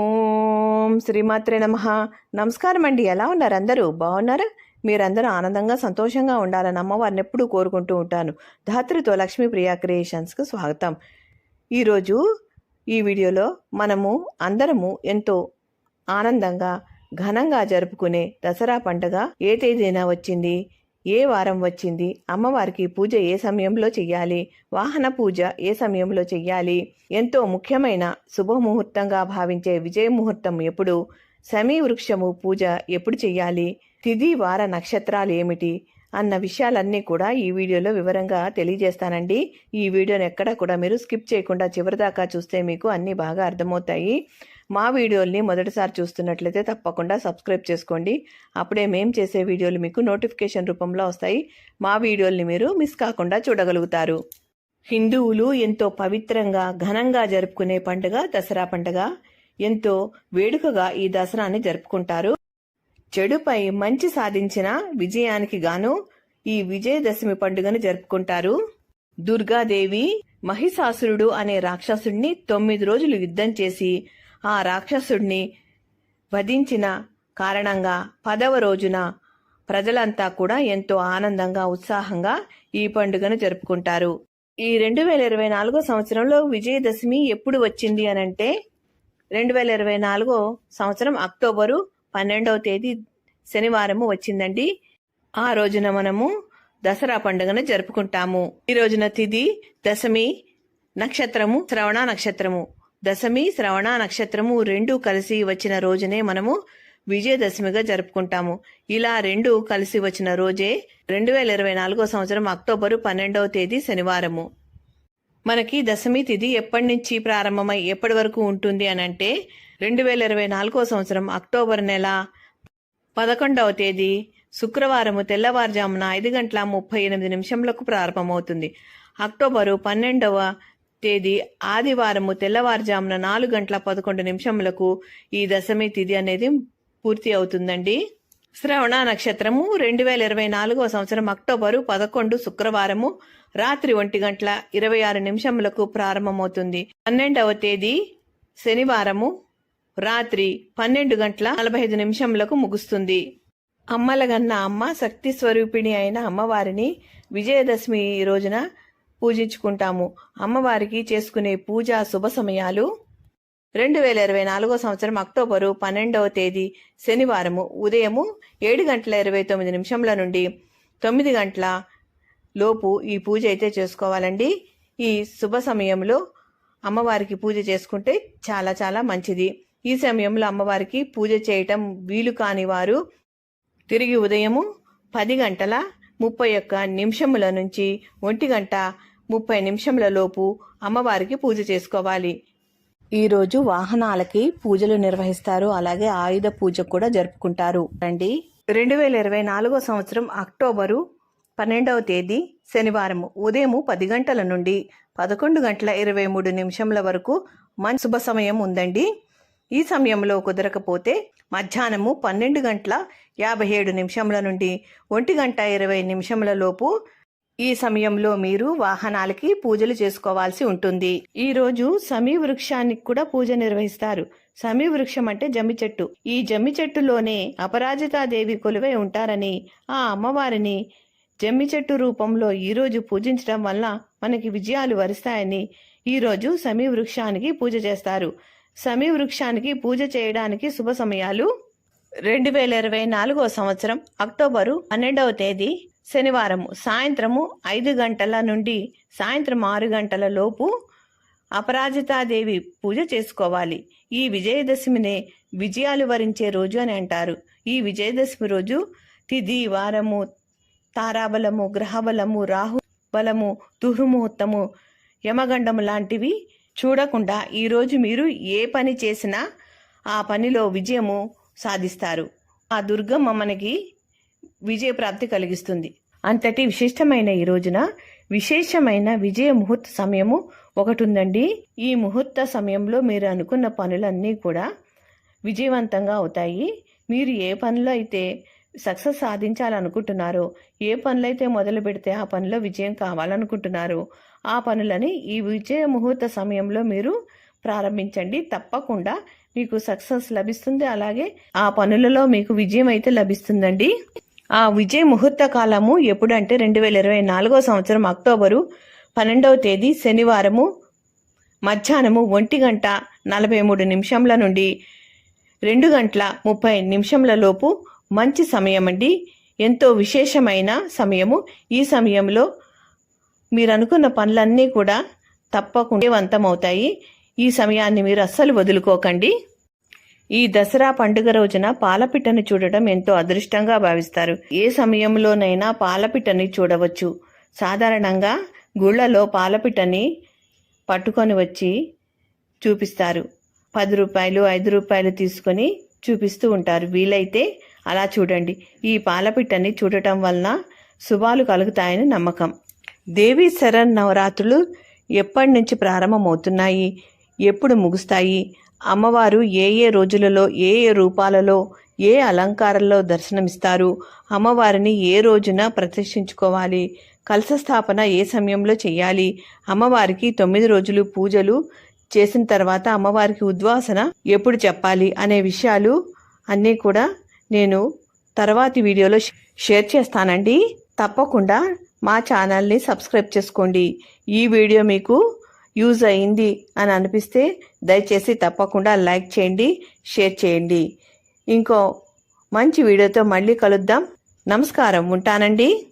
ఓం శ్రీమాత్రే నమ. నమస్కారం అండి ఎలా ఉన్నారు అందరూ? బాగున్నారా? మీరందరూ ఆనందంగా సంతోషంగా ఉండాలని అమ్మవారిని ఎప్పుడూ కోరుకుంటూ ఉంటాను. ధాత్రితో లక్ష్మీ ప్రియా క్రియేషన్స్కి స్వాగతం. ఈరోజు ఈ వీడియోలో మనము అందరము ఎంతో ఆనందంగా ఘనంగా జరుపుకునే దసరా పండుగ ఏ తేదీన వచ్చింది? ఏ వారం వచ్చింది? అమ్మవారికి పూజ ఏ సమయంలో చెయ్యాలి? వాహన పూజ ఏ సమయంలో చెయ్యాలి? ఎంతో ముఖ్యమైన శుభముహూర్తంగా భావించే విజయ ముహూర్తం ఎప్పుడు? సమీ వృక్షము పూజ ఎప్పుడు చెయ్యాలి? తిథి వార నక్షత్రాలు ఏమిటి? అన్న విషయాలన్నీ కూడా ఈ వీడియోలో వివరంగా తెలియజేస్తానండి. ఈ వీడియోని ఎక్కడ కూడా మీరు స్కిప్ చేయకుండా చివరిదాకా చూస్తే మీకు అన్నీ బాగా అర్థమవుతాయి. మా వీడియోల్ని మొదటిసారి చూస్తున్నట్లయితే తప్పకుండా సబ్స్క్రైబ్ చేసుకోండి. అప్పుడే మేం చేసే వీడియోలు మీకు నోటిఫికేషన్ రూపంలో వస్తాయి. మా వీడియోల్ని మీరు మిస్ కాకుండా చూడగలుగుతారు. హిందువులు ఎంతో పవిత్రంగా ఘనంగా జరుపుకునే పండుగ దసరా పండుగ. ఎంతో వేడుకగా ఈ దసరాని జరుపుకుంటారు. చెడుపై మంచి సాధించిన విజయానికి గాను ఈ విజయదశమి పండుగను జరుపుకుంటారు. దుర్గాదేవి మహిషాసురుడు అనే రాక్షసుడిని తొమ్మిది రోజులు యుద్ధం చేసి ఆ రాక్షసుడిని వధించిన కారణంగా పదవ రోజున ప్రజలంతా కూడా ఎంతో ఆనందంగా ఉత్సాహంగా ఈ పండుగను జరుపుకుంటారు. ఈ రెండు వేల ఇరవై నాలుగో సంవత్సరంలో విజయదశమి ఎప్పుడు వచ్చింది అని అంటే రెండు వేల ఇరవై నాలుగో సంవత్సరం అక్టోబరు పన్నెండవ తేదీ శనివారము వచ్చిందండి. ఆ రోజున మనము దసరా పండుగను జరుపుకుంటాము. ఈ రోజున తిది దశమి నక్షత్రము శ్రవణ నక్షత్రము. దశమి శ్రవణ నక్షత్రము రెండు కలిసి వచ్చిన రోజునే మనము విజయదశమిగా జరుపుకుంటాము. ఇలా రెండు కలిసి వచ్చిన రోజే రెండు వేల ఇరవై నాలుగో సంవత్సరం అక్టోబరు పన్నెండవ తేదీ శనివారము. మనకి దశమి తిథి ఎప్పటి నుంచి ప్రారంభమై ఎప్పటి వరకు ఉంటుంది అని అంటే రెండు వేల ఇరవై నాలుగో సంవత్సరం అక్టోబర్ నెల పదకొండవ తేదీ శుక్రవారము తెల్లవారుజామున ఐదు గంటల ముప్పై ఎనిమిది నిమిషంలకు ప్రారంభమవుతుంది. అక్టోబరు పన్నెండవ తేదీ ఆదివారము తెల్లవారుజామున నాలుగు గంటల పదకొండు నిమిషములకు ఈ దశమి తిథి అనేది పూర్తి అవుతుందండి. శ్రవణ నక్షత్రము రెండు వేల ఇరవై నాలుగవ సంవత్సరం అక్టోబరు పదకొండు శుక్రవారము రాత్రి ఒంటి గంటల ఇరవై ఆరు నిమిషములకు ప్రారంభమవుతుంది. పన్నెండవ తేదీ శనివారము రాత్రి పన్నెండు గంటల నలభై ఐదు నిమిషములకు ముగుస్తుంది. అమ్మలగన్న అమ్మ శక్తి స్వరూపిణి అయిన అమ్మవారిని విజయదశమి రోజున పూజించుకుంటాము. అమ్మవారికి చేసుకునే పూజా శుభ సమయాలు రెండు వేల ఇరవై నాలుగో సంవత్సరం అక్టోబరు పన్నెండవ తేదీ శనివారము ఉదయము ఏడు గంటల ఇరవై తొమ్మిది నిమిషంల నుండి తొమ్మిది గంటల లోపు ఈ పూజ అయితే చేసుకోవాలండి. ఈ శుభ సమయంలో అమ్మవారికి పూజ చేసుకుంటే చాలా చాలా మంచిది. ఈ సమయంలో అమ్మవారికి పూజ చేయటం వీలు కాని వారు తిరిగి ఉదయము పది గంటల ముప్పై ఒక్క నిమిషముల నుంచి ఒంటి గంట ముప్పై నిమిషముల లోపు అమ్మవారికి పూజ చేసుకోవాలి. ఈరోజు వాహనాలకి పూజలు నిర్వహిస్తారు. అలాగే ఆయుధ పూజ కూడా జరుపుకుంటారు. రండి. రెండు వేల ఇరవై నాలుగో సంవత్సరం అక్టోబరు పన్నెండవ తేదీ శనివారం ఉదయం పది గంటల నుండి పదకొండు గంటల ఇరవై మూడు నిమిషముల వరకు మంచి శుభ సమయం ఉందండి. ఈ సమయంలో కుదరకపోతే మధ్యాహ్నము పన్నెండు గంటల యాభై ఏడు నిమిషముల నుండి ఒంటి గంట ఇరవై నిమిషముల లోపు ఈ సమయంలో మీరు వాహనాలకి పూజలు చేసుకోవాల్సి ఉంటుంది. ఈ రోజు సమీ వృక్షానికి కూడా పూజ నిర్వహిస్తారు. సమీ వృక్షం అంటే జమ్మి చెట్టు. ఈ జమ్మి చెట్టులోనే అపరాజితాదేవి కొలువై ఉంటారని ఆ అమ్మవారిని జమ్మి చెట్టు రూపంలో ఈరోజు పూజించడం వల్ల మనకి విజయాలు వరిస్తాయని ఈ రోజు సమీ వృక్షానికి పూజ చేస్తారు. సమీ వృక్షానికి పూజ చేయడానికి శుభ సమయాలు. రెండు వేల ఇరవై నాలుగో సంవత్సరం అక్టోబరు పన్నెండవ తేదీ శనివారము. సాయంత్రము ఐదు గంటల నుండి సాయంత్రం ఆరు గంటల లోపు అపరాజితాదేవి పూజ చేసుకోవాలి. ఈ విజయదశమినే విజయాలు వరించే రోజు అని అంటారు. ఈ విజయదశమి రోజు తిది వారము తారాబలము గ్రహబలము రాహు బలము దుర్ముహూర్తము యమగండము లాంటివి చూడకుండా ఈరోజు మీరు ఏ పని చేసినా ఆ పనిలో విజయము సాధిస్తారు. ఆ దుర్గమ్మ మనకి విజయ ప్రాప్తి కలిగిస్తుంది. అంతటి విశిష్టమైన ఈ రోజున విశేషమైన విజయ ముహూర్త సమయము ఒకటి ఉందండి ఈ ముహూర్త సమయంలో మీరు అనుకున్న పనులన్నీ కూడా విజయవంతంగా అవుతాయి. మీరు ఏ పనిలో అయితే సక్సెస్ సాధించాలనుకుంటున్నారో ఏ పనులైతే మొదలు పెడితే ఆ పనిలో విజయం కావాలనుకుంటున్నారో ఆ పనులని ఈ విజయ ముహూర్త సమయంలో మీరు ప్రారంభించండి. తప్పకుండా మీకు సక్సెస్ లభిస్తుంది. అలాగే ఆ పనులలో మీకు విజయం అయితే లభిస్తుందండి. ఆ విజయ్ ముహూర్త కాలము ఎప్పుడంటే రెండు వేల ఇరవై నాలుగో సంవత్సరం అక్టోబరు పన్నెండవ తేదీ శనివారము మధ్యాహ్నము ఒంటి గంట నలభై మూడు నిమిషంల నుండి రెండు గంటల ముప్పై నిమిషంల లోపు మంచి సమయం అండి. ఎంతో విశేషమైన సమయము. ఈ సమయంలో మీరు అనుకున్న పనులన్నీ కూడా తప్పకుండా వంతమవుతాయి ఈ సమయాన్ని మీరు అస్సలు వదులుకోకండి. ఈ దసరా పండుగ రోజున పాలపిట్టని చూడటం ఎంతో అదృష్టంగా భావిస్తారు. ఏ సమయంలోనైనా పాలపిట్టని చూడవచ్చు. సాధారణంగా గుళ్ళలో పాలపిట్టని పట్టుకొని వచ్చి చూపిస్తారు. పది రూపాయలు ఐదు రూపాయలు తీసుకొని చూపిస్తూ ఉంటారు. వీలైతే అలా చూడండి. ఈ పాలపిట్టని చూడటం వలన శుభాలు కలుగుతాయని నమ్మకం. దేవీ శరణ్ నవరాత్రులు ఎప్పటి నుంచి ప్రారంభమవుతున్నాయి? ఎప్పుడు ముగుస్తాయి? అమ్మవారు ఏ ఏ రోజులలో ఏ ఏ రూపాలలో ఏ అలంకారంలో దర్శనమిస్తారు? అమ్మవారిని ఏ రోజున ప్రతిష్ఠించుకోవాలి? కలశ స్థాపన ఏ సమయంలో చేయాలి? అమ్మవారికి తొమ్మిది రోజులు పూజలు చేసిన తర్వాత అమ్మవారికి ఉద్వాసన ఎప్పుడు చెప్పాలి అనే విషయాలు అన్నీ కూడా నేను తర్వాతి వీడియోలో షేర్ చేస్తానండి. తప్పకుండా మా ఛానల్ని సబ్స్క్రైబ్ చేసుకోండి. ఈ వీడియో మీకు యూజ్ అయింది అని అనిపిస్తే దయచేసి తప్పకుండా లైక్ చేయండి షేర్ చేయండి. ఇంకో మంచి వీడియోతో మళ్ళీ కలుద్దాం. నమస్కారం. ఉంటానండి.